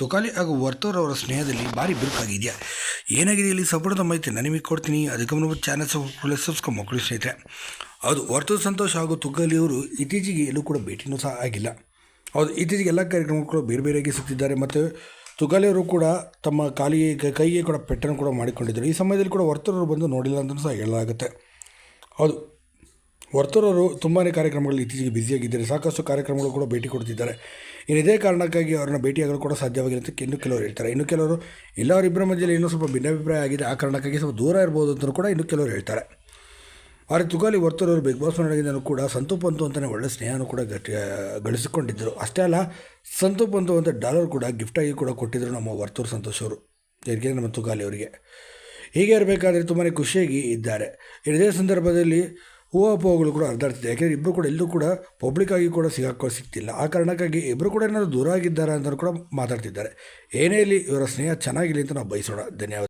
ತುಕಾಲಿ ಹಾಗೂ ವರ್ತೂರ್ ಅವರ ಸ್ನೇಹದಲ್ಲಿ ಭಾರಿ ಬಿರುಕಾಗಿದೆಯಾ? ಏನಾಗಿದೆ ಇಲ್ಲಿ ಸಂಪೂರ್ಣ ಮಾಹಿತಿ ನಾನು ನಿಮಗೆ ಕೊಡ್ತೀನಿ. ಅದಕ್ಕೆ ಮುನ್ನ ಚಾನಲ್ ಸಬ್ಸ್ಕ್ರೈಬ್ ಮಕ್ಕಳು ಸ್ನೇಹಿತರೆ. ಹೌದು, ವರ್ತೂರ್ ಸಂತೋಷ್ ಹಾಗೂ ತುಗಲಿಯವರು ಇತ್ತೀಚೆಗೆ ಎಲ್ಲೂ ಕೂಡ ಭೇಟಿನೂ ಸಹ ಆಗಿಲ್ಲ. ಹೌದು, ಇತ್ತೀಚೆಗೆ ಎಲ್ಲ ಕಾರ್ಯಕ್ರಮಗಳು ಬೇರೆ ಬೇರೆಯಾಗಿ ಸುತ್ತಿದ್ದಾರೆ ಮತ್ತು ತುಗಾಲಿಯವರು ಕೂಡ ತಮ್ಮ ಕಾಲಿಗೆ ಕೈಗೆ ಕೂಡ ಪೆಟ್ಟನ್ನು ಕೂಡ ಮಾಡಿಕೊಂಡಿದ್ದರು. ಈ ಸಮಯದಲ್ಲಿ ಕೂಡ ವರ್ತೂರವರು ಬಂದು ನೋಡಿಲ್ಲ ಅಂತಲೂ ಸಹ ಹೇಳಲಾಗುತ್ತೆ. ಹೌದು ವರ್ತೂರವರು ತುಂಬಾ ಕಾರ್ಯಕ್ರಮಗಳಲ್ಲಿ ಇತ್ತೀಚೆಗೆ ಬ್ಯುಸಿಯಾಗಿದ್ದಾರೆ. ಸಾಕಷ್ಟು ಕಾರ್ಯಕ್ರಮಗಳು ಕೂಡ ಭೇಟಿ ಕೊಡ್ತಿದ್ದಾರೆ. ಇನ್ನು ಇದೇ ಕಾರಣಕ್ಕಾಗಿ ಅವ್ರನ್ನ ಭೇಟಿಯಾಗಲು ಕೂಡ ಸಾಧ್ಯವಾಗಿಲ್ಲ ಅಂತ ಇನ್ನು ಕೆಲವರು ಹೇಳ್ತಾರೆ. ಇನ್ನು ಕೆಲವರು, ಇಲ್ಲ ಅವರಿಬ್ಬರ ಮಧ್ಯದಲ್ಲಿ ಇನ್ನೂ ಸ್ವಲ್ಪ ಭಿನ್ನಾಭಿಪ್ರಾಯ ಆಗಿದೆ. ಆ ಕಾರಣಕ್ಕಾಗಿ ಸ್ವಲ್ಪ ದೂರ ಇರ್ಬೋದು ಅಂತಲೂ ಕೂಡ ಇನ್ನು ಕೆಲವರು ಹೇಳ್ತಾರೆ. ಆದರೆ ತುಗಾಲಿ ವರ್ತೂರವರು ಬಿಗ್ ಬಾಸ್ ಮನೆಯಾಗಿದ್ದನು ಕೂಡ ಸಂತು ಪಂತು ಅಂತಲೇ ಒಳ್ಳೆ ಸ್ನೇಹನೂ ಕೂಡ ಗಳಿಸಿಕೊಂಡಿದ್ದರು. ಅಷ್ಟೇ ಅಲ್ಲ ಸಂತು ಪಂತು ಅಂತ ಡಾಲರ್ ಕೂಡ ಗಿಫ್ಟಾಗಿ ಕೂಡ ಕೊಟ್ಟಿದ್ದರು ನಮ್ಮ ವರ್ತೂರು ಸಂತೋಷ್ ಅವರು ಯಾರಿಗೆ ನಮ್ಮ ತುಗಾಲಿ ಅವರಿಗೆ. ಹೀಗೆ ಇರಬೇಕಾದ್ರೆ ತುಂಬಾ ಖುಷಿಯಾಗಿ ಇದ್ದಾರೆ. ಇದೇ ಸಂದರ್ಭದಲ್ಲಿ ಹೂವಪ್ಪಗಳು ಕೂಡ ಹರಿದಾಡ್ತಿದೆ ಯಾಕೆಂದರೆ ಇಬ್ಬರು ಕೂಡ ಎಲ್ಲೂ ಕೂಡ ಪಬ್ಲಿಕ್ ಆಗಿ ಕೂಡ ಸಿಗಾಕೋ ಸಿಗ್ತಿಲ್ಲ. ಆ ಕಾರಣಕ್ಕಾಗಿ ಇಬ್ಬರು ಕೂಡ ಏನಾದರೂ ದೂರ ಆಗಿದ್ದಾರೆ ಅಂತ ಕೂಡ ಮಾತಾಡ್ತಿದ್ದಾರೆ. ಏನೇ ಇಲ್ಲಿ ಇವರ ಸ್ನೇಹ ಚೆನ್ನಾಗಿರಲಿ ಅಂತ ನಾವು ಬಯಸೋಣ. ಧನ್ಯವಾದ.